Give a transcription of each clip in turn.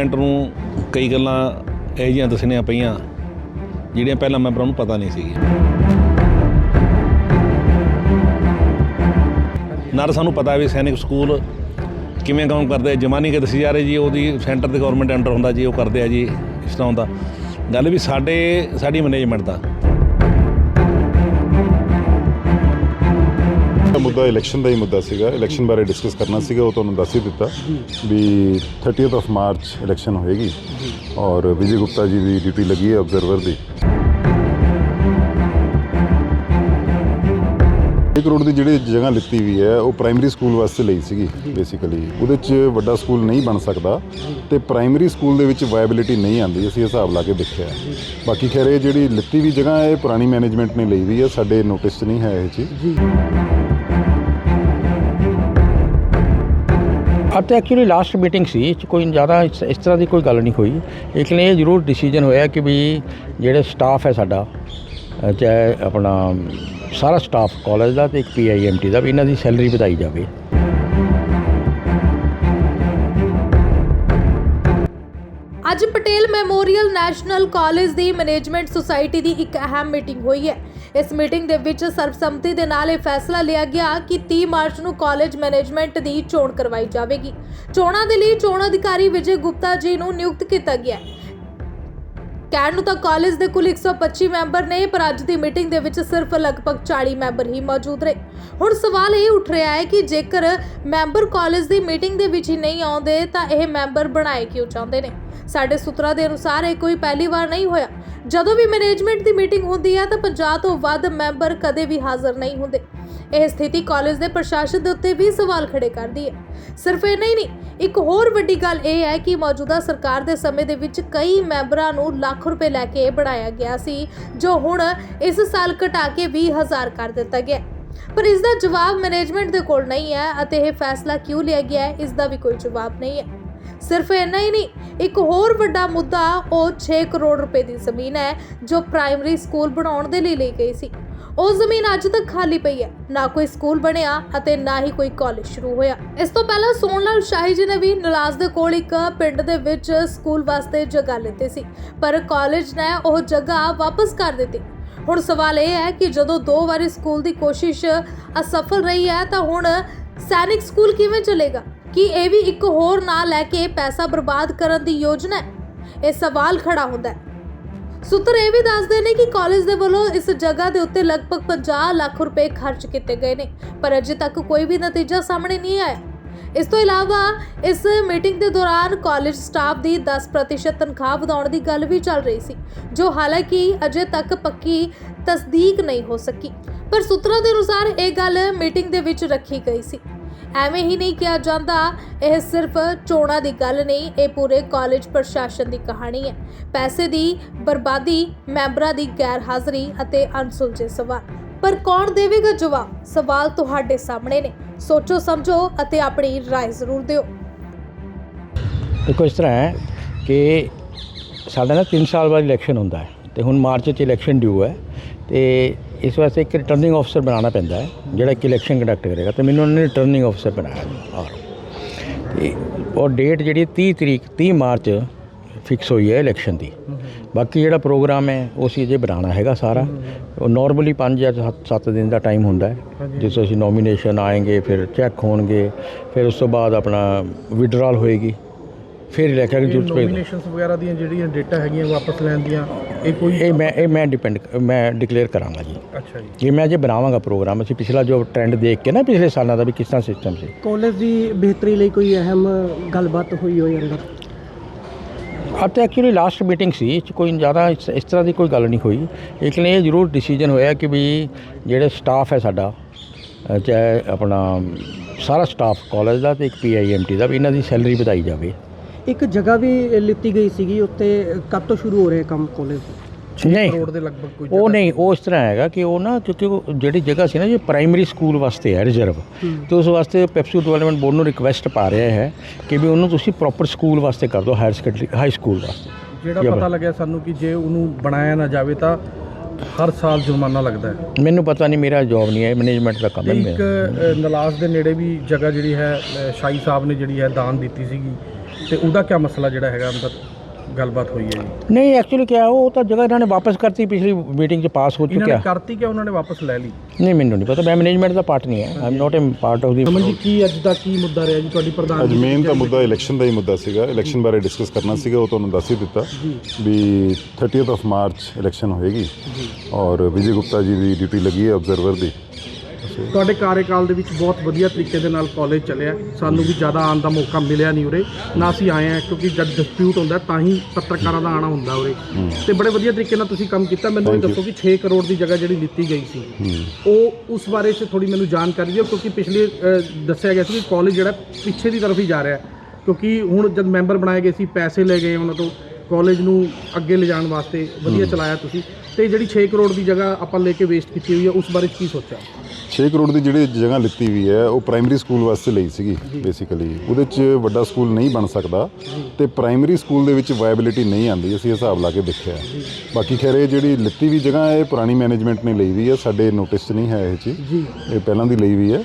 Management ਨੂੰ ਕਈ ਗੱਲਾਂ ਇਹੋ ਜਿਹੀਆਂ ਦੱਸਣੀਆਂ ਪਈਆਂ, ਜਿਹੜੀਆਂ ਪਹਿਲਾਂ ਮੈਂਬਰਾਂ ਨੂੰ ਪਤਾ ਨਹੀਂ ਸੀਗੀਆਂ। ਨਾਲ ਸਾਨੂੰ ਪਤਾ ਵੀ ਸੈਨਿਕ ਸਕੂਲ ਕਿਵੇਂ ਕੰਮ ਕਰਦੇ ਜਮਾਨੀ ਕੇ ਦੱਸੀ ਜਾ ਰਹੀ ਜੀ, ਉਹਦੀ ਸੈਂਟਰ ਦੇ ਗਵਰਨਮੈਂਟ ਅੰਡਰ ਹੁੰਦਾ ਜੀ, ਉਹ ਕਰਦੇ ਆ ਜੀ, ਇਸ ਤਰ੍ਹਾਂ ਹੁੰਦਾ। ਗੱਲ ਵੀ ਸਾਡੇ, ਸਾਡੀ ਮੈਨੇਜਮੈਂਟ ਦਾ। ਮੁੱਦਾ ਇਲੈਕਸ਼ਨ ਦਾ ਹੀ ਮੁੱਦਾ ਸੀਗਾ। ਇਲੈਕਸ਼ਨ ਬਾਰੇ ਡਿਸਕਸ ਕਰਨਾ ਸੀਗਾ, ਉਹ ਤੁਹਾਨੂੰ ਦੱਸ ਹੀ ਦਿੱਤਾ ਵੀ 30th ਆਫ ਮਾਰਚ ਇਲੈਕਸ਼ਨ ਹੋਏਗੀ ਔਰ ਵਿਜੇ ਗੁਪਤਾ ਜੀ ਦੀ ਡਿਊਟੀ ਲੱਗੀ ਹੈ ਆਬਜ਼ਰਵਰ ਦੀ। 1 ਕਰੋੜ ਦੀ ਜਿਹੜੀ ਜਗ੍ਹਾ ਲਿੱਤੀ ਵੀ ਹੈ, ਉਹ ਪ੍ਰਾਇਮਰੀ ਸਕੂਲ ਵਾਸਤੇ ਲਈ ਸੀਗੀ ਬੇਸਿਕਲੀ ਉਹਦੇ 'ਚ ਵੱਡਾ ਸਕੂਲ ਨਹੀਂ ਬਣ ਸਕਦਾ ਤੇ ਪ੍ਰਾਇਮਰੀ ਸਕੂਲ ਦੇ ਵਿੱਚ ਵਾਇਬਿਲਿਟੀ ਨਹੀਂ ਆਂਦੀ ਅਸੀਂ ਹਿਸਾਬ ਲਾ ਕੇ ਦੇਖਿਆ। ਬਾਕੀ ਖੈਰ, ਇਹ ਜਿਹੜੀ ਲਿੱਤੀ ਵੀ ਜਗ੍ਹਾ ਹੈ, ਇਹ ਪੁਰਾਣੀ ਮੈਨੇਜਮੈਂਟ ਨੇ ਲਈ ਵੀ ਹੈ, ਸਾਡੇ ਨੋਟਿਸ 'ਚ ਨਹੀਂ ਹੈ ਇਹ ਚੀਜ਼। ਅੱਜ ਤਾਂ ਐਕਚੁਅਲੀ ਲਾਸਟ ਮੀਟਿੰਗ ਸੀ 'ਚ ਕੋਈ ਜ਼ਿਆਦਾ ਇਸ ਇਸ ਤਰ੍ਹਾਂ ਦੀ ਕੋਈ ਗੱਲ ਨਹੀਂ ਹੋਈ। ਲੇਕਿਨ ਇਹ ਜ਼ਰੂਰ ਡਿਸੀਜਨ ਹੋਇਆ ਕਿ ਵੀ ਜਿਹੜੇ ਸਟਾਫ ਹੈ ਸਾਡਾ ਚਾਹੇ ਆਪਣਾ ਸਾਰਾ ਸਟਾਫ ਕਾਲਜ ਦਾ ਤੇ ਇੱਕ ਪੀਆਈਐਮਟੀ ਦਾ ਵੀ ਇਹਨਾਂ ਦੀ ਸੈਲਰੀ ਵਧਾਈ ਜਾਵੇ। ਪਟੇਲ ਨੈਸ਼ਨਲ ਕਾਲਜ ਦੀ ਮੈਨੇਜਮੈਂਟ ਸੁਸਾਇਟੀ ਦੀ ਇੱਕ ਅਹਿਮ ਮੀਟਿੰਗ ਹੋਈ ਹੈ। ਇਸ ਮੀਟਿੰਗ ਦੇ ਵਿੱਚ ਸਰਬਸੰਮਤੀ ਦੇ ਨਾਲ ਇਹ ਫੈਸਲਾ ਲਿਆ ਗਿਆ ਕਿ 30 ਮਾਰਚ ਨੂੰ ਕਾਲਜ ਮੈਨੇਜਮੈਂਟ ਦੀ ਚੋਣ ਕਰਵਾਈ ਜਾਵੇਗੀ। ਚੋਣਾਂ ਦੇ ਲਈ ਚੋਣ ਅਧਿਕਾਰੀ ਵਿਜੇ ਗੁਪਤਾ ਜੀ ਨੂੰ ਨਿਯੁਕਤ ਕੀਤਾ ਗਿਆ। ਹੈ ਕਹਿਣ ਨੂੰ ਤਾਂ ਕਾਲਜ ਦੇ ਕੁੱਲ 125 ਮੈਂਬਰ ਨੇ, ਪਰ ਅੱਜ ਦੀ ਮੀਟਿੰਗ ਦੇ ਵਿੱਚ ਸਿਰਫ ਲਗਭਗ 40 ਮੈਂਬਰ ਹੀ ਮੌਜੂਦ ਰਹੇ। ਹੁਣ ਸਵਾਲ ਇਹ ਉੱਠ ਰਿਹਾ ਹੈ ਕਿ ਜੇਕਰ ਮੈਂਬਰ ਕਾਲਜ ਦੀ ਮੀਟਿੰਗ ਦੇ ਵਿੱਚ ਹੀ ਨਹੀਂ ਆਉਂਦੇ, ਤਾਂ ਇਹ ਮੈਂਬਰ ਬਣਾਏ ਕਿਉਂ ਚਾਹੁੰਦੇ ਨੇ? ਸਾਡੇ ਸੂਤਰਾਂ ਦੇ ਅਨੁਸਾਰ ਇਹ ਕੋਈ ਪਹਿਲੀ ਵਾਰ ਨਹੀਂ ਹੋਇਆ। ਜਦੋਂ ਵੀ ਮੈਨੇਜਮੈਂਟ ਦੀ ਮੀਟਿੰਗ ਹੁੰਦੀ ਹੈ ਤਾਂ 50 ਤੋਂ ਵੱਧ ਮੈਂਬਰ ਕਦੇ ਵੀ ਹਾਜ਼ਰ ਨਹੀਂ ਹੁੰਦੇ। ਇਹ ਸਥਿਤੀ ਕਾਲਜ ਦੇ ਪ੍ਰਸ਼ਾਸਨ ਦੇ ਉੱਤੇ ਵੀ ਸਵਾਲ ਖੜੇ ਕਰਦੀ ਹੈ। ਸਿਰਫ ਇਹ ਨਹੀਂ ਨਹੀਂ, ਇੱਕ ਹੋਰ ਵੱਡੀ ਗੱਲ ਇਹ ਹੈ ਕਿ ਮੌਜੂਦਾ ਸਰਕਾਰ ਦੇ ਸਮੇਂ ਦੇ ਵਿੱਚ ਕਈ ਮੈਂਬਰਾਂ ਨੂੰ ਲੱਖ ਰੁਪਏ ਲੈ ਕੇ ਬਣਾਇਆ ਗਿਆ ਸੀ, ਜੋ ਹੁਣ ਇਸ ਸਾਲ ਘਟਾ ਕੇ 20000 ਕਰ ਦਿੱਤਾ ਗਿਆ ਪਰ ਇਸ ਦਾ ਜਵਾਬ ਮੈਨੇਜਮੈਂਟ ਦੇ ਕੋਲ ਨਹੀਂ ਹੈ ਅਤੇ ਇਹ ਫੈਸਲਾ ਕਿਉਂ ਲਿਆ ਗਿਆ ਹੈ, ਇਸ ਦਾ ਵੀ ਕੋਈ ਜਵਾਬ ਨਹੀਂ ਹੈ। ਸਿਰਫ ਇੰਨਾ ਹੀ ਨਹੀਂ, ਇੱਕ ਹੋਰ ਵੱਡਾ ਮੁੱਦਾ ਉਹ 6 ਕਰੋੜ ਰੁਪਏ ਦੀ ਜ਼ਮੀਨ ਹੈ ਜੋ ਪ੍ਰਾਇਮਰੀ ਸਕੂਲ ਬਣਾਉਣ ਦੇ ਲਈ ਲਈ ਗਈ ਸੀ। ਉਹ ਜ਼ਮੀਨ ਅੱਜ ਤੱਕ ਖਾਲੀ ਪਈ ਹੈ, ਨਾ ਕੋਈ ਸਕੂਲ ਬਣਿਆ ਅਤੇ ਨਾ ਹੀ ਕੋਈ ਕਾਲਜ ਸ਼ੁਰੂ ਹੋਇਆ। ਇਸ ਤੋਂ ਪਹਿਲਾਂ ਸੋਨ ਲਾਲ ਸ਼ਾਹੀ ਜੀ ਨੇ ਵੀ ਨਲਾਜ਼ ਦੇ ਕੋਲ ਇੱਕ ਪਿੰਡ ਦੇ ਵਿੱਚ ਸਕੂਲ ਵਾਸਤੇ ਜਗ੍ਹਾ ਲਿੱਤੀ ਸੀ, ਪਰ ਕਾਲਜ ਨੇ ਉਹ ਜਗ੍ਹਾ ਵਾਪਸ ਕਰ ਦਿੱਤੀ। ਹੁਣ ਸਵਾਲ ਇਹ ਹੈ ਕਿ ਜਦੋਂ ਦੋ ਵਾਰੀ ਸਕੂਲ ਦੀ ਕੋਸ਼ਿਸ਼ ਅਸਫਲ ਰਹੀ ਹੈ ਤਾਂ ਹੁਣ ਸੈਨਿਕ ਸਕੂਲ ਕਿਵੇਂ ਚੱਲੇਗਾ? ਕੀ ਇਹ ਵੀ ਇੱਕ ਹੋਰ ਨਾਂ ਲੈ ਕੇ ਪੈਸਾ ਬਰਬਾਦ ਕਰਨ ਦੀ ਯੋਜਨਾ ਹੈ। ਇਹ ਸਵਾਲ ਖੜਾ ਹੁੰਦਾ ਹੈ। ਸੂਤਰ ਇਹ ਵੀ ਦੱਸਦੇ ਨੇ ਕਿ ਕਾਲਜ ਦੇ ਵੱਲੋਂ ਇਸ ਜਗ੍ਹਾ ਦੇ ਉੱਤੇ ਲਗਭਗ 50 ਲੱਖ ਰੁਪਏ ਖਰਚ ਕੀਤੇ ਗਏ ਨੇ, ਪਰ ਅਜੇ ਤੱਕ ਕੋਈ ਵੀ ਨਤੀਜਾ ਸਾਹਮਣੇ ਨਹੀਂ ਆਇਆ। ਇਸ ਤੋਂ ਇਲਾਵਾ ਇਸ ਮੀਟਿੰਗ ਦੇ ਦੌਰਾਨ ਕਾਲਜ ਸਟਾਫ ਦੀ 10% ਤਨਖਾਹ ਵਧਾਉਣ ਦੀ ਗੱਲ ਵੀ ਚੱਲ ਰਹੀ ਸੀ, ਜੋ ਹਾਲਾਂਕਿ ਅਜੇ ਤੱਕ ਪੱਕੀ ਤਸਦੀਕ ਨਹੀਂ ਹੋ ਸਕੀ। ਪਰ ਸੂਤਰਾਂ ਦੇ ਅਨੁਸਾਰ ਇਹ ਗੱਲ ਮੀਟਿੰਗ ਦੇ ਵਿੱਚ ਰੱਖੀ ਗਈ ਸੀ। ਐਵੇਂ ਹੀ ਨਹੀਂ ਕਿਹਾ ਜਾਂਦਾ ਇਹ ਸਿਰਫ ਚੋਣਾਂ ਦੀ ਗੱਲ ਨਹੀਂ ਇਹ ਪੂਰੇ ਕਾਲਜ ਪ੍ਰਸ਼ਾਸਨ ਦੀ ਕਹਾਣੀ ਹੈ ਪੈਸੇ ਦੀ ਬਰਬਾਦੀ ਮੈਂਬਰਾਂ ਦੀ ਗੈਰ ਹਾਜ਼ਰੀ ਅਤੇ ਅਣਸੁਲਝੇ ਸਵਾਲ ਪਰ ਕੌਣ ਦੇਵੇਗਾ ਜਵਾਬ ਸਵਾਲ ਤੁਹਾਡੇ ਸਾਹਮਣੇ ਨੇ ਸੋਚੋ ਸਮਝੋ ਅਤੇ ਆਪਣੀ رائے ਜ਼ਰੂਰ ਦਿਓ ਦੇਖੋ ਇਸ ਤਰ੍ਹਾਂ ਹੈ ਕਿ ਸਾਡਾ ਨਾ 3 ਸਾਲ ਬਾਅਦ ਇਲੈਕਸ਼ਨ ਹੁੰਦਾ ਹੈ ਤੇ ਹੁਣ ਮਾਰਚ 'ਚ ਇਲੈਕਸ਼ਨ ਡਿਊ ਹੈ ਤੇ ਇਸ ਵਾਸਤੇ ਇੱਕ ਰਿਟਰਨਿੰਗ ਅਫਸਰ ਬਣਾਉਣਾ ਪੈਂਦਾ ਹੈ ਜਿਹੜਾ ਕਿ ਇਲੈਕਸ਼ਨ ਕੰਡਕਟ ਕਰੇਗਾ। ਤੇ ਮੈਨੂੰ ਉਹਨਾਂ ਨੇ ਰਿਟਰਨਿੰਗ ਅਫਸਰ ਬਣਾਇਆ ਔਰ ਤੇ ਉਹ ਡੇਟ ਜਿਹੜੀ 30 ਤਰੀਕ 30 ਮਾਰਚ ਫਿਕਸ ਹੋਈ ਹੈ ਇਲੈਕਸ਼ਨ ਦੀ। ਬਾਕੀ ਜਿਹੜਾ ਪ੍ਰੋਗਰਾਮ ਹੈ ਉਹ ਅਸੀਂ ਅਜੇ ਬਣਾਉਣਾ ਹੈਗਾ ਸਾਰਾ। ਉਹ ਨਾਰਮਲੀ 5 ਜਾਂ 7 ਦਿਨ ਦਾ ਟਾਈਮ ਹੁੰਦਾ ਹੈ। ਜਿਸ ਤੋਂ ਅਸੀਂ ਨੋਮੀਨੇਸ਼ਨ ਆਏਗੇ ਫਿਰ ਚੈੱਕ ਹੋਣਗੇ ਫਿਰ ਉਸ ਤੋਂ ਬਾਅਦ ਆਪਣਾ ਵਿਡਰਾਲ ਹੋਏਗੀ। ਫਿਰ ਇਲੈਕਸ਼ਨ ਜ਼ਰੂਰਤ ਪਏਗੀ ਨੋਮੀਨੇਸ਼ਨਸ ਵਗੈਰਾ ਦੀਆਂ ਜਿਹੜੀਆਂ ਡੇਟਾ ਹੈਗੀਆਂ ਵਾਪਸ ਲੈਣ ਦੀਆਂ ਇਹ ਕੋਈ ਇਹ ਮੈਂ ਇਹ ਮੈਂ ਡਿਪੈਂਡ ਮੈਂ ਡਿਕਲੇਅਰ ਕਰਾਂਗਾ ਜੀ। ਅੱਛਾ ਜੀ। ਇਹ ਮੈਂ ਜੇ ਬਣਾਵਾਂਗਾ ਪ੍ਰੋਗਰਾਮ ਅਸੀਂ ਪਿਛਲਾ ਜੋ ਟ੍ਰੈਂਡ ਦੇਖ ਕੇ ਨਾ ਪਿਛਲੇ ਸਾਲਾਂ ਦਾ ਵੀ ਕਿਸ ਤਰ੍ਹਾਂ ਸਿਸਟਮ ਸੀ। ਕਾਲਜ ਦੀ ਬਿਹਤਰੀ ਲਈ ਕੋਈ ਅਹਿਮ ਗੱਲਬਾਤ ਹੋਈ ਹੋਈ ਅੰਦਰ? ਅੱਜ ਤਾਂ ਐਕਚੁਅਲੀ ਲਾਸਟ ਮੀਟਿੰਗ ਸੀ ਇਹ 'ਚ ਕੋਈ ਜ਼ਿਆਦਾ ਇਸ ਇਸ ਤਰ੍ਹਾਂ ਦੀ ਕੋਈ ਗੱਲ ਨਹੀਂ ਹੋਈ। ਲੇਕਿਨ ਇਹ ਜ਼ਰੂਰ ਡਿਸੀਜਨ ਹੋਇਆ ਕਿ ਵੀ ਜਿਹੜੇ ਸਟਾਫ ਹੈ ਸਾਡਾ ਚਾਹੇ ਆਪਣਾ ਸਾਰਾ ਸਟਾਫ ਕਾਲਜ ਦਾ ਤੇ ਇੱਕ ਪੀਆਈਐਮਟੀ ਦਾ ਵੀ ਇਹਨਾਂ ਦੀ ਸੈਲਰੀ ਵਧਾਈ ਜਾਵੇ। ਇੱਕ ਜਗ੍ਹਾ ਵੀ ਲਿੱਤੀ ਗਈ ਸੀਗੀ ਉੱਤੇ ਕਦ ਤੋਂ ਸ਼ੁਰੂ ਹੋ ਰਿਹਾ ਕੰਮ ਕਾਲਜ ਨਹੀਂ। ਕਰੋੜ ਦੇ ਲਗਭਗ ਕੋਈ ਉਹ ਨਹੀਂ ਉਹ ਇਸ ਤਰ੍ਹਾਂ ਹੈਗਾ ਕਿ ਉਹ ਨਾ ਕਿਉਂਕਿ ਉਹ ਜਿਹੜੀ ਜਗ੍ਹਾ ਸੀ ਨਾ ਜੇ ਪ੍ਰਾਇਮਰੀ ਸਕੂਲ ਵਾਸਤੇ ਹੈ ਰਿਜ਼ਰਵ ਤੇ ਉਸ ਵਾਸਤੇ ਪੈਪਸੂ ਡਿਵੈਲਪਮੈਂਟ ਬੋਰਡ ਨੂੰ ਰਿਕਵੈਸਟ ਪਾ ਰਿਹਾ ਹੈ ਕਿ ਵੀ ਉਹਨੂੰ ਤੁਸੀਂ ਪ੍ਰੋਪਰ ਸਕੂਲ ਵਾਸਤੇ ਕਰ ਦਿਓ ਹਾਇਰ ਸੈਕੰਡਰੀ ਹਾਈ ਸਕੂਲ ਵਾਸਤੇ। ਜਿਹੜਾ ਪਤਾ ਲੱਗਿਆ ਸਾਨੂੰ ਕਿ ਜੇ ਉਹਨੂੰ ਬਣਾਇਆ ਨਾ ਜਾਵੇ ਤਾਂ ਹਰ ਸਾਲ ਜੁਰਮਾਨਾ ਲੱਗਦਾ ਹੈ। ਮੈਨੂੰ ਪਤਾ ਨਹੀਂ ਮੇਰਾ ਜੌਬ ਨਹੀਂ ਹੈ ਮੈਨੇਜਮੈਂਟ ਦਾ ਕੰਮ ਹੈ ਇੱਕ ਨਲਾਜ਼ ਦੇ ਨੇੜੇ ਵੀ ਜਗ੍ਹਾ ਜਿਹੜੀ ਹੈ ਸ਼ਾਹੀ ਸਾਹਿਬ ਨੇ ਜਿਹੜੀ ਹੈ ਦਾਨ ਦਿੱਤੀ ਸੀਗੀ। ਤੇ ਉਹਦਾ ਕੀ ਮਸਲਾ ਜਿਹੜਾ ਹੈਗਾ ਅੰਦਰ ਗੱਲਬਾਤ ਹੋਈ ਹੈ ਜੀ? ਨਹੀਂ ਐਕਚੁਅਲੀ ਕਿਹਾ ਉਹ ਤਾਂ ਜਗ੍ਹਾ ਇਹਨਾਂ ਨੇ ਵਾਪਸ ਕਰਤੀ ਪਿਛਲੀ ਮੀਟਿੰਗ 'ਚ ਪਾਸ ਹੋ ਇਹਨਾਂ ਨੇ ਚੁੱਕਿਆ ਕਰਤੀ ਕਿ ਉਹਨਾਂ ਨੇ ਵਾਪਸ ਲੈ ਲਈ? ਨਹੀਂ ਮੈਨੂੰ ਨਹੀਂ ਪਤਾ ਮੈਂ ਮੈਨੇਜਮੈਂਟ ਦਾ ਪਾਰਟ ਨਹੀਂ ਹੈ। I am not a part of the Aman ji ਕੀ ਅੱਜ ਦਾ ਕੀ ਮੁੱਦਾ ਰਿਹਾ ਜੀ? ਤੁਹਾਡੀ ਪ੍ਰਧਾਨ ਅੱਜ ਮੇਨ ਤਾਂ ਮੁੱਦਾ ਇਲੈਕਸ਼ਨ ਦਾ ਹੀ ਮੁੱਦਾ ਸੀਗਾ। ਇਲੈਕਸ਼ਨ ਬਾਰੇ ਡਿਸਕਸ ਕਰਨਾ ਸੀਗਾ ਉਹ ਤੁਹਾਨੂੰ ਦੱਸ ਹੀ ਦਿੱਤਾ ਵੀ 30th ਆਫ ਮਾਰਚ ਇਲੈਕਸ਼ਨ ਹੋਏਗੀ। ਔਰ ਵਿਜੇ ਗੁਪਤਾ ਜੀ ਦੀ ਡਿਊਟੀ ਲੱਗੀ ਹੈ ਆਬਜ਼ਰਵਰ ਦੀ। ਤੁਹਾਡੇ ਕਾਰਜਕਾਲ ਦੇ ਵਿੱਚ ਬਹੁਤ ਵਧੀਆ ਤਰੀਕੇ ਦੇ ਨਾਲ ਕਾਲਜ ਚੱਲਿਆ। ਸਾਨੂੰ ਵੀ ਜ਼ਿਆਦਾ ਆਉਣ ਦਾ ਮੌਕਾ ਮਿਲਿਆ ਨਹੀਂ ਉਰੇ। ਨਾ ਅਸੀਂ ਆਏ ਆ ਕਿਉਂਕਿ ਜਦ ਡਿਸਪਿਊਟ ਹੁੰਦਾ ਤਾਂ ਹੀ ਪੱਤਰਕਾਰਾਂ ਦਾ ਆਣਾ ਹੁੰਦਾ ਉਰੇ। ਤੇ ਬੜੇ ਵਧੀਆ ਤਰੀਕੇ ਨਾਲ ਤੁਸੀਂ ਕੰਮ ਕੀਤਾ। ਮੈਨੂੰ ਇਹ. ਦੱਸੋ ਕਿ 6 ਕਰੋੜ ਦੀ ਜਗ੍ਹਾ ਜਿਹੜੀ ਲਿੱਤੀ ਗਈ ਸੀ। ਉਹ ਉਸ ਬਾਰੇ 'ਚ ਥੋੜੀ ਮੈਨੂੰ ਜਾਣਕਾਰੀ ਦਿਓ ਕਿਉਂਕਿ ਪਿਛਲੇ ਦੱਸਿਆ ਗਿਆ ਸੀ ਕਿ ਕਾਲਜ ਜਿਹੜਾ ਪਿੱਛੇ ਦੀ ਤਰਫ ਹੀ ਜਾ ਰਿਹਾ। ਕਿਉਂਕਿ ਹੁਣ ਜਦ ਮੈਂਬਰ ਬਣਾਏ ਗਏ ਸੀ ਪੈਸੇ ਲੈ ਗਏ ਉਹਨਾਂ ਤੋਂ ਕਾਲਜ ਨੂੰ ਅੱਗੇ ਲਿਜਾਣ ਵਾਸਤੇ ਵਧੀਆ ਚਲਾਇਆ ਤੁਸੀਂ। ਤੇ ਜਿਹੜੀ 6 ਕਰੋੜ ਦੀ ਜਗ੍ਹਾ ਆਪਾਂ ਲੈ ਕੇ ਵੇਸਟ ਕੀਤੀ ਹੋਈ ਹੈ ਉਸ ਬਾਰੇ ਕੀ ਸੋਚਿਆ? 6 ਕਰੋੜ ਦੀ ਜਿਹੜੀ ਜਗ੍ਹਾ ਲਿੱਤੀ ਵੀ ਹੈ ਉਹ ਪ੍ਰਾਇਮਰੀ ਸਕੂਲ ਵਾਸਤੇ ਲਈ ਸੀਗੀ ਬੇਸਿਕਲੀ ਉਹਦੇ 'ਚ ਵੱਡਾ ਸਕੂਲ ਨਹੀਂ ਬਣ ਸਕਦਾ ਤੇ ਪ੍ਰਾਇਮਰੀ ਸਕੂਲ ਦੇ ਵਿੱਚ ਵਾਇਬਿਲਿਟੀ ਨਹੀਂ ਆਂਦੀ ਅਸੀਂ ਹਿਸਾਬ ਲਾ ਕੇ ਦੇਖਿਆ। ਬਾਕੀ ਖੈਰ ਇਹ ਜਿਹੜੀ ਲਿੱਤੀ ਵੀ ਜਗ੍ਹਾ ਹੈ ਇਹ ਪੁਰਾਣੀ ਮੈਨੇਜਮੈਂਟ ਨੇ ਲਈ ਵੀ ਹੈ ਸਾਡੇ ਨੋਟਿਸ 'ਚ ਨਹੀਂ ਹੈ ਇਹ ਚੀਜ਼। ਇਹ ਪਹਿਲਾਂ ਦੀ ਲਈ ਵੀ ਹੈ।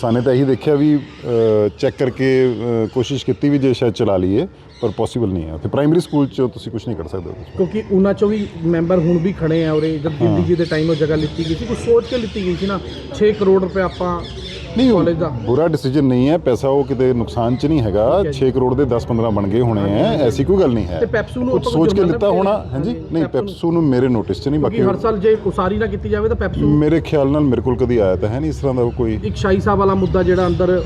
ਸਾਨੇ ਤਾਂ ਇਹੀ ਦੇਖਿਆ ਵੀ ਚੈੱਕ ਕਰਕੇ ਕੋਸ਼ਿਸ਼ ਕੀਤੀ ਵੀ ਜੇ ਸ਼ਾਇਦ ਚਲਾ ਲਈਏ ਪਰ ਪੋਸੀਬਲ ਨਹੀਂ ਹੈ। ਤੇ ਪ੍ਰਾਇਮਰੀ ਸਕੂਲ 'ਚ ਤੁਸੀਂ ਕੁਝ ਨਹੀਂ ਕਰ ਸਕਦੇ। ਕਿਉਂਕਿ ਉਹਨਾਂ ਚੋਂ ਵੀ ਮੈਂਬਰ ਹੁਣ ਵੀ ਖੜੇ ਆ ਉਰੇ ਜਦ ਦਿੱਲੀ ਜੀ ਦੇ ਟਾਈਮ ਉਹ ਜਗ੍ਹਾ ਲਿੱਤੀ ਗਈ ਸੀ ਕੁਝ ਸੋਚ ਕੇ ਲਿੱਤੀ ਗਈ ਸੀ ਨਾ 6 ਕਰੋੜ ਰੁਪਏ ਆਪਾਂ ਨਹੀਂ ਕਾਲਜ ਦਾ। ਬੁਰਾ ਡਿਸੀਜਨ ਨਹੀਂ ਹੈ ਪੈਸਾ ਉਹ ਕਿਤੇ ਨੁਕਸਾਨ 'ਚ ਨਹੀਂ ਹੈਗਾ 6 ਕਰੋੜ ਦੇ 10-15 ਬਣ ਗਏ ਹੋਣੇ ਆ ਐਸੀ ਕੋਈ ਗੱਲ ਨਹੀਂ ਹੈ। ਤੇ ਪੈਪਸੂ ਨੂੰ ਆਪਾਂ ਸੋਚ ਕੇ ਲਿੱਤਾ ਹੋਣਾ ਹਾਂਜੀ? ਨਹੀਂ ਪੈਪਸੂ ਨੂੰ- ਮੇਰੇ ਨੋਟਿਸ 'ਚ ਨਹੀਂ ਬਾਕੀ ਹਰ ਸਾਲ ਜੇ ਉਸਾਰੀ ਨਾ ਕੀਤੀ ਜਾਵੇ ਤਾਂ ਪੈਪਸੂ ਮੇਰੇ ਖਿਆਲ ਨਾਲ ਮੇਰੇ ਕੋਲ ਕਦੀ ਆਇਆ ਤਾਂ ਹੈ ਨਹੀਂ ਇਸ ਤਰ੍ਹਾਂ ਦਾ ਕੋਈ ਇੱਕ ਸ਼ਾਹੀ ਸਾਹਿਬ ਵਾਲਾ ਮੁੱਦਾ ਜਿਹੜਾ ਅੰਦਰ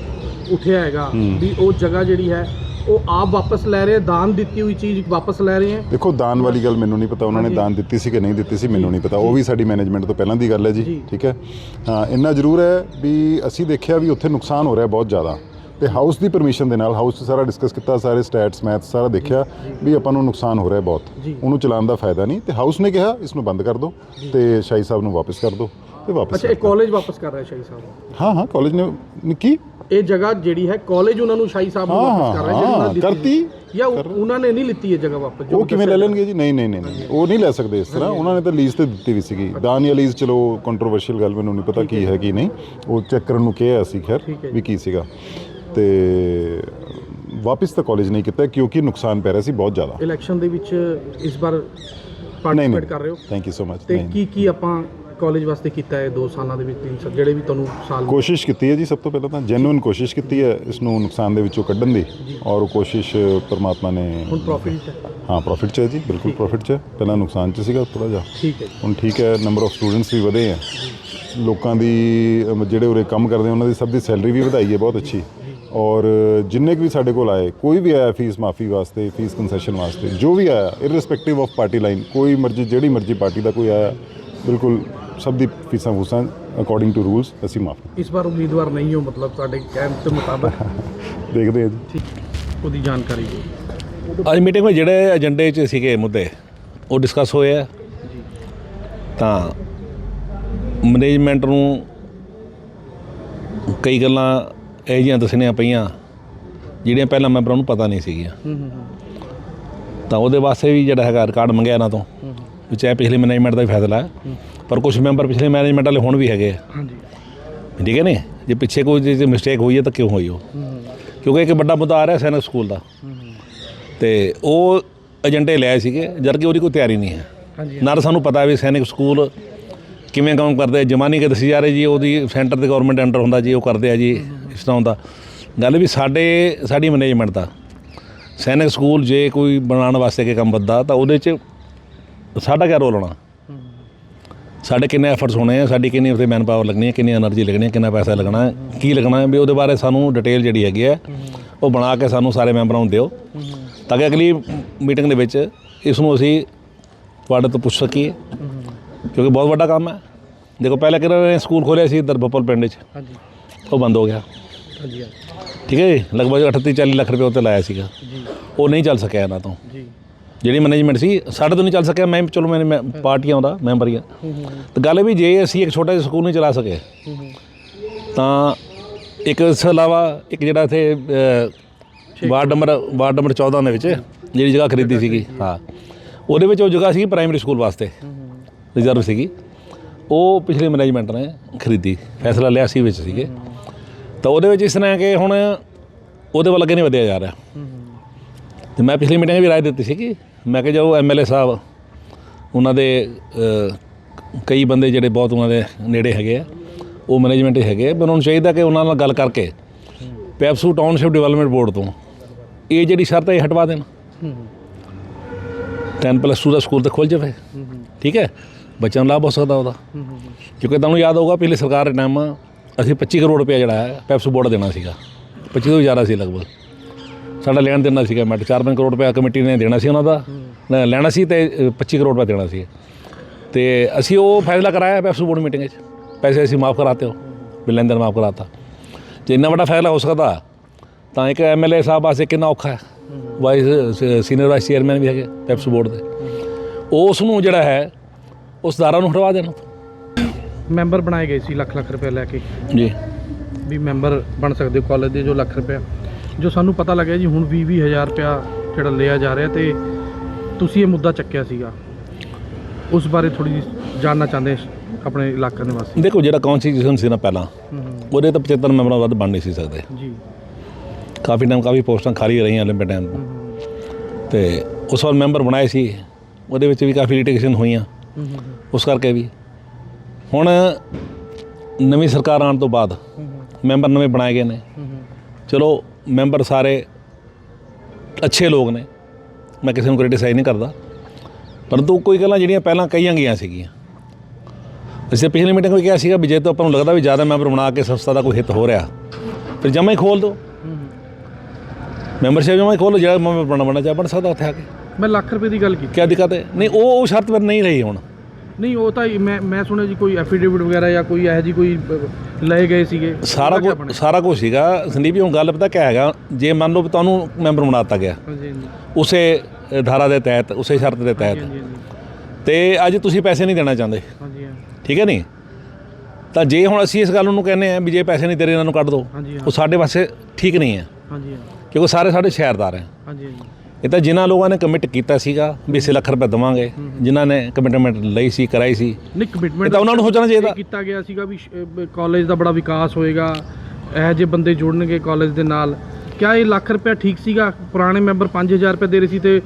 ਉੱਠਿਆ ਹੈਗਾ ਵੀ ਉਹ ਜਗ੍ਹਾ ਜਿਹੜੀ ਹੈ ਉਹ ਆਪ ਵਾਪਸ ਲੈ ਰਹੇ ਆ, ਦਾਨ ਦਿੱਤੀ ਹੋਈ ਚੀਜ਼ ਵਾਪਸ ਲੈ ਰਹੇ ਆ ਦੇਖੋ ਦਾਨ ਵਾਲੀ ਗੱਲ ਮੈਨੂੰ ਨਹੀਂ ਪਤਾ ਉਹਨਾਂ ਨੇ। ਦਾਨ ਦਿੱਤੀ ਸੀ ਕਿ ਨਹੀਂ ਦਿੱਤੀ ਸੀ ਮੈਨੂੰ ਨਹੀਂ ਪਤਾ। ਉਹ ਵੀ ਸਾਡੀ ਮੈਨੇਜਮੈਂਟ ਤੋਂ ਪਹਿਲਾਂ ਦੀ ਗੱਲ ਹੈ ਜੀ। ਠੀਕ ਹੈ? ਹਾਂ ਇੰਨਾ ਜ਼ਰੂਰ ਹੈ ਵੀ ਅਸੀਂ ਦੇਖਿਆ ਵੀ ਉੱਥੇ ਨੁਕਸਾਨ ਹੋ ਰਿਹਾ ਬਹੁਤ ਜ਼ਿਆਦਾ। ਤੇ ਹਾਊਸ ਦੀ ਪਰਮਿਸ਼ਨ ਦੇ ਨਾਲ ਹਾਊਸ 'ਚ ਸਾਰਾ ਡਿਸਕਸ ਕੀਤਾ ਸਾਰੇ ਸਟੈਟਸ ਮੈਥ ਸਾਰਾ ਦੇਖਿਆ ਵੀ ਆਪਾਂ ਨੂੰ ਨੁਕਸਾਨ ਹੋ ਰਿਹਾ ਬਹੁਤ। ਉਹਨੂੰ ਚਲਾਉਣ ਦਾ ਫਾਇਦਾ ਨਹੀਂ। ਤੇ ਹਾਊਸ ਨੇ ਕਿਹਾ ਇਸ ਨੂੰ ਬੰਦ ਕਰ ਦਿਓ ਤੇ ਸ਼ਾਹੀ ਸਾਹਿਬ ਨੂੰ ਵਾਪਸ ਕਰ ਦਿਓ ਤੇ ਵਾਪਸ ਅੱਛਾ ਇਹ। ਕਾਲਜ ਵਾਪਸ ਕਰ ਰਿਹਾ ਸ਼ਾਹੀ ਸਾਹਿਬ। ਹਾਂ ਹਾਂ ਕਾਲਜ ਨੇ ਨੇ ਕੀ? ਇਹ ਜਗ੍ਹਾ ਜਿਹੜੀ ਹੈ ਕਾਲਜ ਉਹਨਾਂ ਨੂੰ ਸ਼ਾਹੀ ਸਾਹਿਬ ਨੂੰ ਹਾਂ, ਵਾਪਸ ਕਰ ਰਿਹਾ ਹਾਂ, ਦਿੱਤੀ ਕਰਤੀ। ਜਾਂ ਉਹ- ਉਹਨਾਂ ਨੇ ਨਹੀਂ ਲਿੱਤੀ ਇਹ ਜਗ੍ਹਾ ਵਾਪਸ ਜੋ ਉਹ ਕਿਵੇਂ ਲੈ ਲੈਣਗੇ ਜੀ? ਨਹੀਂ ਨਹੀਂ ਨਹੀਂ ਉਹ ਨਹੀਂ ਲੈ ਸਕਦੇ ਇਸ ਤਰ੍ਹਾਂ। ਉਹਨਾਂ ਨੇ ਤਾਂ ਲੀਜ਼ ਤੇ ਦਿੱਤੀ ਵੀ ਸੀਗੀ। ਦਾਨ ਜਾਂ ਲੀਜ਼ ਚਲੋ ਕੰਟਰੋਵਰਸ਼ੀਅਲ ਗੱਲ ਮੈਨੂੰ ਨਹੀਂ ਪਤਾ ਕੀ ਹੈ ਕੀ ਨਹੀਂ। ਉਹ ਚੈੱਕ ਕਰਨ ਨੂੰ ਕਿਹਾ ਸੀ ਖੈਰ ਹੈ। ਵੀ ਕੀ ਸੀਗਾ। ਤੇ ਵਾਪਿਸ ਤਾਂ ਕਾਲਜ ਨਹੀਂ ਕੀਤਾ ਕਿਉਂਕਿ ਨੁਕਸਾਨ ਪੈ ਰਿਹਾ ਸੀ ਬਹੁਤ ਜ਼ਿਆਦਾ। ਇਲੈਕਸ਼ਨ ਦੇ ਵਿੱਚ ਇਸ ਵਾਰ ਪਾਰਟਿਸਿਪੇਟ ਕਰ ਰਹੇ ਹੋ। ਥੈਂਕ ਯੂ ਸੋ ਮਚ ਤੇ ਕੀ ਕੀ ਆਪਾਂ ਕਾਲਜ ਵਾਸਤੇ ਕੀਤਾ ਹੈ 2 ਸਾਲਾਂ ਦੇ ਵਿੱਚ 3 ਸਾਲ ਜਿਹੜੇ ਵੀ ਤੁਹਾਨੂੰ ਸਾਲ ਕੋਸ਼ਿਸ਼ ਕੀਤੀ ਹੈ ਜੀ ਸਭ ਤੋਂ ਪਹਿਲਾਂ ਤਾਂ ਜੈਨੂਇਨ ਕੋਸ਼ਿਸ਼ ਕੀਤੀ ਹੈ ਇਸ ਨੂੰ ਨੁਕਸਾਨ ਦੇ ਵਿੱਚੋਂ ਕੱਢਣ ਦੀ ਔਰ ਉਹ ਕੋਸ਼ਿਸ਼ ਪਰਮਾਤਮਾ ਨੇ ਹੁਣ ਪ੍ਰੋਫਿਟ ਹੈ। ਹਾਂ ਪ੍ਰੋਫਿਟ 'ਚ ਹੈ ਜੀ ਬਿਲਕੁਲ ਪ੍ਰੋਫਿਟ 'ਚ ਹੈ। ਪਹਿਲਾਂ ਨੁਕਸਾਨ 'ਚ ਸੀਗਾ ਥੋੜਾ ਜਿਹਾ। ਠੀਕ ਹੈ ਹੁਣ ਠੀਕ ਹੈ ਨੰਬਰ ਆਫ ਸਟੂਡੈਂਟਸ ਵੀ ਵਧੇ ਆ। ਲੋਕਾਂ ਦੀ ਅਮ, ਜਿਹੜੇ ਉਰੇ ਕੰਮ ਕਰਦੇ ਆ, ਉਹਨਾਂ ਦੀ ਸਭ ਦੀ ਸੈਲਰੀ ਵੀ ਵਧਾਈ ਹੈ ਬਹੁਤ ਅੱਛੀ। ਔਰ ਜਿੰਨੇ ਕੁ ਵੀ ਸਾਡੇ ਕੋਲ ਆਏ ਕੋਈ ਵੀ ਆਇਆ ਫੀਸ ਮਾਫੀ ਵਾਸਤੇ ਫੀਸ ਕੰਸੈਸ਼ਨ ਵਾਸਤੇ ਜੋ ਵੀ ਆਇਆ ਇਰਰਿਸਪੈਕਟਿਵ ਆਫ ਪਾਰਟੀ ਲਾਈਨ ਕੋਈ ਮਰਜ਼ੀ ਜਿਹੜੀ ਮਰਜ਼ੀ ਪਾਰਟੀ ਦਾ ਕੋਈ ਆਇਆ ਬਿਲਕੁਲ ਸਭ ਦੀ ਫੀਸਾਂ ਫੂਸਾਂ ਅਕੋਰਡਿੰਗ ਟੂ ਰੂਲਸ ਅਸੀਂ ਮਾਫ ਇਸ ਵਾਰ ਉਮੀਦਵਾਰ ਨਹੀਂ ਹੋ ਮਤਲਬ ਤੁਹਾਡੇ ਕਹਿਣ ਦੇ ਮੁਤਾਬਕ? ਦੇਖਦੇ ਹਾਂ ਜੀ। ਠੀਕ। ਉਹਦੀ ਜਾਣਕਾਰੀ ਦਿਓ। ਅੱਜ ਮੀਟਿੰਗ ਵਿੱਚ ਜਿਹੜੇ ਏਜੰਡੇ 'ਚ ਸੀਗੇ ਮੁੱਦੇ ਉਹ ਡਿਸਕਸ ਹੋਏ ਆ। ਤਾਂ ਮੈਨੇਜਮੈਂਟ ਨੂੰ ਕਈ ਗੱਲਾਂ ਇਹੋ ਜਿਹੀਆਂ ਦੱਸਣੀਆਂ ਪਈਆਂ ਜਿਹੜੀਆਂ ਪਹਿਲਾਂ ਮੈਂਬਰਾਂ ਨੂੰ ਪਤਾ ਨਹੀਂ ਸੀਗੀਆਂ। ਹੂੰ ਹੂੰ ਹੂੰ। ਤਾਂ ਉਹਦੇ ਵਾਸਤੇ ਵੀ ਜਿਹੜਾ ਹੈਗਾ ਰਿਕਾਰਡ ਮੰਗਿਆ ਇਹਨਾਂ ਤੋਂ ਵੀ ਚਾਹੇ ਪਿਛਲੇ ਮੈਨੇਜਮੈਂਟ ਦਾ ਵੀ ਫੈਸਲਾ ਹੈ। ਪਰ ਕੁਝ ਮੈਂਬਰ ਪਿਛਲੇ ਮੈਨੇਜਮੈਂਟ ਵਾਲੇ ਹੁਣ ਵੀ ਹੈਗੇ ਆ। ਹਾਂਜੀ। ਠੀਕ ਹੈ ਨੇ? ਜੇ ਪਿੱਛੇ ਕੋਈ ਜੇ ਮਿਸਟੇਕ ਹੋਈ ਹੈ ਤਾਂ ਕਿਉਂ ਹੋਈ ਉਹ? ਕਿਉਂਕਿ ਇੱਕ ਵੱਡਾ ਮੁੱਦਾ ਆ ਰਿਹਾ ਸੈਨਿਕ ਸਕੂਲ ਦਾ। ਤੇ ਉਹ ਏਜੰਡੇ ਲਿਆਏ ਸੀਗੇ ਜਦ ਕਿ ਉਹਦੀ ਕੋਈ ਤਿਆਰੀ ਨਹੀਂ ਹੈ। ਹਾਂਜੀ। ਨਾ ਤਾਂ ਸਾਨੂੰ ਪਤਾ ਵੀ ਸੈਨਿਕ ਸਕੂਲ ਕਿਵੇਂ ਕੰਮ ਕਰਦੇ ਜਮਾਨੀ ਕੇ ਦੱਸੀ ਜਾ ਰਹੀ ਜੀ ਉਹਦੀ ਸੈਂਟਰ ਦੇ ਗਵਰਨਮੈਂਟ ਅੰਡਰ ਹੁੰਦਾ ਜੀ ਉਹ ਕਰਦੇ ਆ ਜੀ ਇਸ ਤਰ੍ਹਾਂ ਹੁੰਦਾ। ਗੱਲ ਵੀ ਸਾਡੇ ਸਾਡੀ ਮੈਨੇਜਮੈਂਟ ਦਾ। ਸੈਨਿਕ ਸਕੂਲ ਜੇ ਕੋਈ ਬਣਾਉਣ ਵਾਸਤੇ ਕੇ ਕੰਮ ਵੱਧਾ ਤਾਂ ਉਹਦੇ 'ਚ ਸਾਡਾ ਕਿਆ ਰੋਲ ਹੋਣਾ? ਸਾਡੇ ਕਿੰਨੇ ਐਫਰਟਸ ਹੋਣੇ ਆ ਸਾਡੀ ਕਿੰਨੀ ਉਤੇ ਮੈਨ ਪਾਵਰ ਲੱਗਣੀ ਹੈ ਕਿੰਨੀ એનર્ਜੀ ਲੱਗਣੀ ਹੈ ਕਿੰਨਾ ਪੈਸਾ ਲੱਗਣਾ ਹੈ ਕੀ ਲੱਗਣਾ ਹੈ ਵੀ ਉਹਦੇ ਬਾਰੇ ਸਾਨੂੰ ਡਿਟੇਲ ਜਿਹੜੀ ਹੈਗੀ ਹੈ ਉਹ ਬਣਾ ਕੇ ਸਾਨੂੰ ਸਾਰੇ ਮੈਂਬਰਾਂ ਨੂੰ ਦਿਓ ਤਾਂ ਕਿ ਅਗਲੀ ਮੀਟਿੰਗ ਦੇ ਵਿੱਚ ਇਸ ਨੂੰ ਅਸੀਂ ਤੁਹਾਡੇ ਤੋਂ ਪੁੱਛ ਸਕੀਏ ਕਿਉਂਕਿ ਬਹੁਤ ਵੱਡਾ ਕੰਮ ਹੈ। ਦੇਖੋ ਪਹਿਲਾਂ ਕਿਹਨਾਂ ਨੇ ਸਕੂਲ ਖੋਲਿਆ ਸੀ ਇਧਰ ਬੱਪਲ ਪਿੰਡ 'ਚ? ਉਹ ਬੰਦ ਹੋ ਗਿਆ। ਠੀਕ ਹੈ ਜੀ? ਲਗਭਗ 38 40 ਲੱਖ ਰੁਪਏ ਉੱਤੇ ਲਾਇਆ ਸੀਗਾ। ਉਹ ਨਹੀਂ ਚੱਲ ਸਕਿਆ ਇਹਨਾਂ ਤੋਂ। ਜੀ। ਜਿਹੜੀ ਮੈਨੇਜਮੈਂਟ ਸੀ, ਸਾਡੇ ਤੋਂ ਨਹੀਂ ਚੱਲ ਸਕਿਆ, ਮੈਂ ਚਲੋ ਮੈਂ ਮੈਂ ਪਾਰਟੀਆਂ ਆਉਂਦਾ ਮੈਂਬਰੀਆਂ ਹੀ ਗੱਲ ਇਹ ਵੀ ਜੇ ਅਸੀਂ ਇੱਕ ਛੋਟਾ ਜਿਹਾ ਸਕੂਲ ਨਹੀਂ ਚਲਾ ਸਕੇ, ਤਾਂ ਇੱਕ ਇਸ ਤੋਂ ਇਲਾਵਾ ਇੱਕ ਜਿਹੜਾ ਇੱਥੇ ਵਾਰਡ ਨੰਬਰ ਵਾਰਡ ਨੰਬਰ 14 ਦੇ ਵਿੱਚ ਜਿਹੜੀ ਜਗ੍ਹਾ ਖਰੀਦੀ ਸੀਗੀ, ਹਾਂ, ਉਹਦੇ ਵਿੱਚ ਉਹ ਜਗ੍ਹਾ ਸੀ ਪ੍ਰਾਇਮਰੀ ਸਕੂਲ ਵਾਸਤੇ ਰਿਜ਼ਰਵ ਸੀਗੀ। ਉਹ ਪਿਛਲੇ ਮੈਨੇਜਮੈਂਟ ਨੇ ਖਰੀਦੀ, ਫੈਸਲਾ ਲਿਆ ਸੀ ਵਿੱਚ ਸੀਗੇ। ਤਾਂ ਉਹਦੇ ਵਿੱਚ ਇਸ ਤਰ੍ਹਾਂ ਹੈ ਕਿ ਹੁਣ ਉਹਦੇ ਵੱਲ ਅੱਗੇ ਨਹੀਂ ਵਧਿਆ ਜਾ ਰਿਹਾ। ਤੇ ਮੈਂ ਪਿਛਲੀ ਮੀਟਿੰਗ ਵੀ ਰਾਏ ਦਿੱਤੀ ਸੀ ਕਿ ਮੈਂ ਕਿਹਾ ਜੋ ਐਮਐਲਏ ਸਾਹਿਬ ਉਹਨਾਂ ਦੇ ਕਈ ਬੰਦੇ ਜਿਹੜੇ ਬਹੁਤ ਉਹਨਾਂ ਦੇ ਨੇੜੇ ਹੈਗੇ ਆ ਉਹ ਮੈਨੇਜਮੈਂਟ ਹੈਗੇ ਆ, ਪਰ ਉਹਨਾਂ ਨੂੰ ਚਾਹੀਦਾ ਕਿ ਉਹਨਾਂ ਨਾਲ ਗੱਲ ਕਰਕੇ ਪੈਪਸੂ ਟਾਊਨਸ਼ਿਪ ਡਿਵੈਲਪਮੈਂਟ ਬੋਰਡ ਤੋਂ ਇਹ ਜਿਹੜੀ ਸ਼ਰਤ ਹੈ ਇਹ ਹਟਵਾ ਦੇਣ। 10 ਪਲੱਸ 2 ਦਾ ਸਕੂਲ ਤਾਂ ਖੁੱਲ ਜਾਵੇ। ਠੀਕ ਹੈ? ਬੱਚਿਆਂ ਨੂੰ ਲਾਭ ਹੋ ਸਕਦਾ ਉਹਦਾ। ਕਿਉਂਕਿ ਤੁਹਾਨੂੰ ਯਾਦ ਹੋਊਗਾ ਪਿਛਲੀ ਸਰਕਾਰ ਦੇ ਟਾਈਮ ਅਸੀਂ 25 ਕਰੋੜ ਰੁਪਏ ਜਿਹੜਾ ਹੈ ਪੈਪਸੂ ਬੋਰਡ ਦੇਣਾ ਸੀਗਾ। 25 ਤੋਂ ਜ਼ਿਆਦਾ ਸੀ ਲਗਭਗ। ਸਾਡਾ ਲੈਣ ਦੇਣਾ ਸੀਗਾ ਮੈਂ 4-5 ਕਰੋੜ ਰੁਪਏ ਕਮੇਟੀ ਨੇ ਦੇਣਾ ਸੀ ਉਹਨਾਂ ਦਾ ਲੈਣਾ ਸੀ ਤੇ ਅ, 25 ਕਰੋੜ ਰੁਪਏ ਦੇਣਾ ਸੀ। ਤੇ ਅਸੀਂ ਉਹ ਫੈਸਲਾ ਕਰਾਇਆ ਪੈਪਸੂ ਬੋਰਡ ਮੀਟਿੰਗ 'ਚ ਪੈਸੇ ਅਸੀਂ ਮਾਫ ਕਰਾਤੇ ਹੋ ਦੇਣ ਮਾਫ ਕਰਾਤਾ। ਜੇ ਇੰਨਾ ਵੱਡਾ ਫੈਸਲਾ ਹੋ ਸਕਦਾ ਤਾਂ ਇੱਕ ਐਮਐਲਏ ਸਾਹਿਬ ਵਾਸਤੇ ਕਿੰਨਾ ਔਖਾ ਹੈ। ਵਾਈਸ ਸੀਨੀਅਰ ਵਾਈਸ ਚੇਅਰਮੈਨ ਵੀ ਹੈਗੇ ਪੈਪਸੂ ਬੋਰਡ ਦੇ। ਉਸ ਨੂੰ ਜਿਹੜਾ ਹੈ ਉਸ ਦਾਰਾ ਨੂੰ ਹਟਵਾ ਦੇਣਾ। ਮੈਂਬਰ ਬਣਾਏ ਗਏ ਸੀ ਲੱਖ ਲੱਖ ਰੁਪਏ ਲੈ ਕੇ। ਜੀ। ਵੀ ਮੈਂਬਰ ਬਣ ਸਕਦੇ ਹੋ ਕਾਲਜ ਦੇ ਜੋ ਲੱਖ ਰੁਪਏ ਜੋ ਸਾਨੂੰ ਪਤਾ ਲੱਗਿਆ ਜੀ ਹੁਣ 20 ਵੀਹ ਹਜ਼ਾਰ ਰੁਪਇਆ ਜਿਹੜਾ ਲਿਆ ਜਾ ਰਿਹਾ ਤੇ ਤੁਸੀਂ ਇਹ ਮੁੱਦਾ ਚੱਕਿਆ ਸੀਗਾ। ਉਸ ਬਾਰੇ ਥੋੜੀ ਜਾਣਨਾ ਚਾਹੁੰਦੇ ਆਪਣੇ ਇਲਾਕੇ ਦੇ ਵਾਸੀ ਦੇਖੋ ਜਿਹੜਾ ਕੌਂਸਟੀਟਿਊਸ਼ਨ ਸੀ ਨਾ ਪਹਿਲਾਂ। ਉਹਦੇ ਤਾਂ 75 ਮੈਂਬਰਾਂ ਵੱਧ ਬਣ ਨਹੀਂ ਸੀ ਸਕਦੇ। ਜੀ। ਕਾਫੀ ਟਾਈਮ ਕਾਫੀ ਪੋਸਟਾਂ ਖਾਲੀ ਰਹੀਆਂ ਲੰਬੇ ਟਾਈਮ ਤੋਂ। ਤੇ ਉਸ ਵਾਰ ਮੈਂਬਰ ਬਣਾਏ ਸੀ। ਉਹਦੇ ਵਿੱਚ ਵੀ ਕਾਫੀ ਲਿਟੀਗੇਸ਼ਨ ਹੋਈਆਂ। ਉਸ ਕਰਕੇ ਵੀ। ਹੁਣ ਨਵੀਂ ਸਰਕਾਰ ਆਉਣ ਤੋਂ ਬਾਅਦ ਮੈਂਬਰ ਨਵੇਂ ਬਣਾਏ ਗਏ ਨੇ। ਚਲੋ ਮੈਂਬਰ ਸਾਰੇ ਅੱਛੇ ਲੋਕ ਨੇ। ਮੈਂ ਕਿਸੇ ਨੂੰ ਕ੍ਰਿਟਿਸਾਈਜ਼ ਨਹੀਂ ਕਰਦਾ। ਪਰੰਤੂ ਕੋਈ ਗੱਲਾਂ ਜਿਹੜੀਆਂ ਪਹਿਲਾਂ ਕਹੀਆਂ ਗਈਆਂ ਸੀਗੀਆਂ। ਅਸੀਂ ਪਿਛਲੀ ਮੀਟਿੰਗ ਵਿੱਚ ਕਿਹਾ ਸੀਗਾ ਵੀ ਜੇ ਤਾਂ ਆਪਾਂ ਨੂੰ ਲੱਗਦਾ ਵੀ ਜ਼ਿਆਦਾ ਮੈਂਬਰ ਬਣਾ ਕੇ ਸੰਸਥਾ ਦਾ ਕੋਈ ਹਿੱਤ ਹੋ ਰਿਹਾ ਫਿਰ ਜਮਾ ਹੀ ਖੋਲ ਦਿਓ। ਮੈਂਬਰਸ਼ਿਪ ਜਮਾ ਹੀ ਖੋਲੋ ਜਿਹੜਾ ਮੈਂਬਰ ਬਣਨਾ ਬਣਨਾ ਚਾਹ ਬਣ ਸਕਦਾ ਉੱਥੇ ਆ ਕੇ। ਮੈਂ ਲੱਖ ਰੁਪਏ ਦੀ ਗੱਲ ਕੀਤੀ। ਕੀ ਦਿੱਕਤ ਹੈ? ਨਹੀਂ ਉਹ ਉਹ ਸ਼ਰਤ ਪਰ ਨਹੀਂ ਰਹੀ ਹੁਣ। ਨਹੀਂ ਉਹ ਤਾਂ ਮੈਂ ਮੈਂ ਸੁਣਿਆ ਜੀ ਕੋਈ ਐਫੀਡੇਵਿਟ ਵਗੈਰਾ ਜਾਂ ਕੋਈ ਇਹੋ ਜੀ ਕੋਈ ਲਏ ਗਏ ਸੀਗੇ। ਸਾਰਾ ਕੁਝ? ਸਾਰਾ ਕੁਝ ਸੀਗਾ। ਸੰਦੀਪ ਜੀ ਹੁਣ ਗੱਲ ਪਤਾ ਕਿਆ ਹੈਗਾ? ਜੇ ਮੰਨ ਲਓ ਤੁਹਾਨੂੰ ਮੈਂਬਰ ਬਣਾ ਦਿੱਤਾ ਗਿਆ ਹਾਂਜੀ ਉਸੇ ਧਾਰਾ ਦੇ ਤਹਿਤ ਉਸੇ ਸ਼ਰਤ ਦੇ ਤਹਿਤ। ਤੇ ਅੱਜ ਤੁਸੀਂ ਪੈਸੇ ਨਹੀਂ ਦੇਣਾ ਚਾਹੁੰਦੇ। ਹਾਂਜੀ ਠੀਕ ਹੈ ਨਹੀਂ? ਤਾਂ ਜੇ ਹੁਣ ਅਸੀਂ ਇਸ ਗੱਲ ਨੂੰ ਕਹਿੰਦੇ ਆ ਵੀ ਜੇ ਪੈਸੇ ਨਹੀਂ ਤੇਰੇ ਇਹਨਾਂ ਨੂੰ ਕੱਢ ਹਾਂ। ਉਹ ਸਾਡੇ ਵਾਸਤੇ ਠੀਕ ਨਹੀਂ ਹੈ। ਹਾਂਜੀ ਕਿਉਂਕਿ ਸਾਰੇ ਸਾਡੇ ਸ਼ਹਿਰਦਾਰ ਹੈ। ਹਾਂਜੀ। ਇਹ ਤਾਂ ਜਿਨ੍ਹਾਂ ਲੋਕਾਂ ਨੇ ਕਮਿਟ ਕੀਤਾ ਸੀਗਾ ਵੀ ਇਸੇ ਲੱਖ ਰੁਪਏ ਦੇਵਾਂਗੇ ਜਿਨ੍ਹਾਂ ਨੇ ਕਮਿਟਮੈਂਟ ਲਈ ਸੀ ਕਰਾਈ ਸੀ। ਨਹੀਂ ਕਮਿਟਮੈਂਟ ਇਹ ਤਾਂ ਉਹਨਾਂ ਨੂੰ ਸੋਚਣਾ ਚਾਹੀਦਾ। ਕੀਤਾ ਗਿਆ ਸੀਗਾ ਵੀ ਕਾਲਜ ਦਾ ਬੜਾ ਵਿਕਾਸ ਹੋਏਗਾ ਇਹੋ ਜਿਹੇ ਬੰਦੇ ਜੁੜਨਗੇ ਕਾਲਜ ਦੇ ਨਾਲ। ਕਿਆ ਇਹ ਲੱਖ ਰੁਪਏ ਠੀਕ ਸੀਗਾ? ਪੁਰਾਣੇ ਮੈਂਬਰ 5000 ਰੁਪਏ ਦੇ ਰਹੇ ਸੀ ਤੇ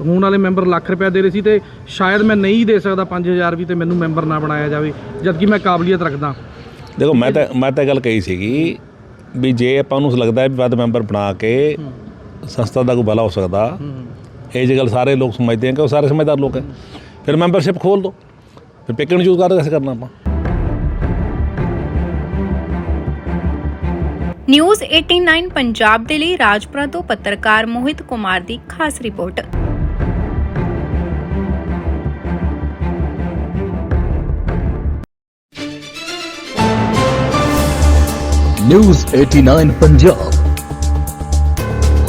ਹੁਣ ਵਾਲੇ ਮੈਂਬਰ ਲੱਖ ਰੁਪਏ ਦੇ ਰਹੇ ਸੀ ਤੇ ਸ਼ਾਇਦ ਮੈਂ ਨਹੀਂ ਦੇ ਸਕਦਾ 5000 ਵੀ ਤੇ ਮੈਨੂੰ ਮੈਂਬਰ ਨਾ ਬਣਾਇਆ ਜਾਵੇ ਜਦ ਕਿ ਮੈਂ ਕਾਬਲੀਅਤ ਰੱਖਦਾ। ਦੇਖੋ ਮੈਂ ਤਾਂ ਮੈਂ ਤਾਂ ਗੱਲ ਕਹੀ ਸੀਗੀ ਵੀ ਜੇ ਆਪਾਂ ਨੂੰ ਲੱਗਦਾ ਹੈ ਵੀ ਵੱਧ ਮੈਂਬਰ ਬਣਾ ਕੇ ਸੰਸਥਾ ਦਾ ਕੋਈ ਭਲਾ ਹੋ ਸਕਦਾ। ਇਹ ਜੇ ਗੱਲ ਸਾਰੇ ਲੋਕ ਸਮਝਦੇ ਆ ਕਿ ਉਹ ਸਾਰੇ ਸਮਝਦਾਰ ਲੋਕ ਹੈ ਫਿਰ ਮੈਂਬਰਸ਼ਿਪ ਖੋਲ ਦੋ। ਫਿਰ ਪਿਕ ਐਂਡ ਚੂਜ਼ ਕਰ कैसे ਕਰਨਾ ਆਪਾਂ। ਨਿਊਜ਼ 89 ਪੰਜਾਬ ਦੇ ਲਈ ਰਾਜਪੁਰਾ ਤੋਂ ਪੱਤਰਕਾਰ ਮੋਹਿਤ ਕੁਮਾਰ ਦੀ ਖਾਸ ਰਿਪੋਰਟ। ਨਿਊਜ਼ 89 ਪੰਜਾਬ।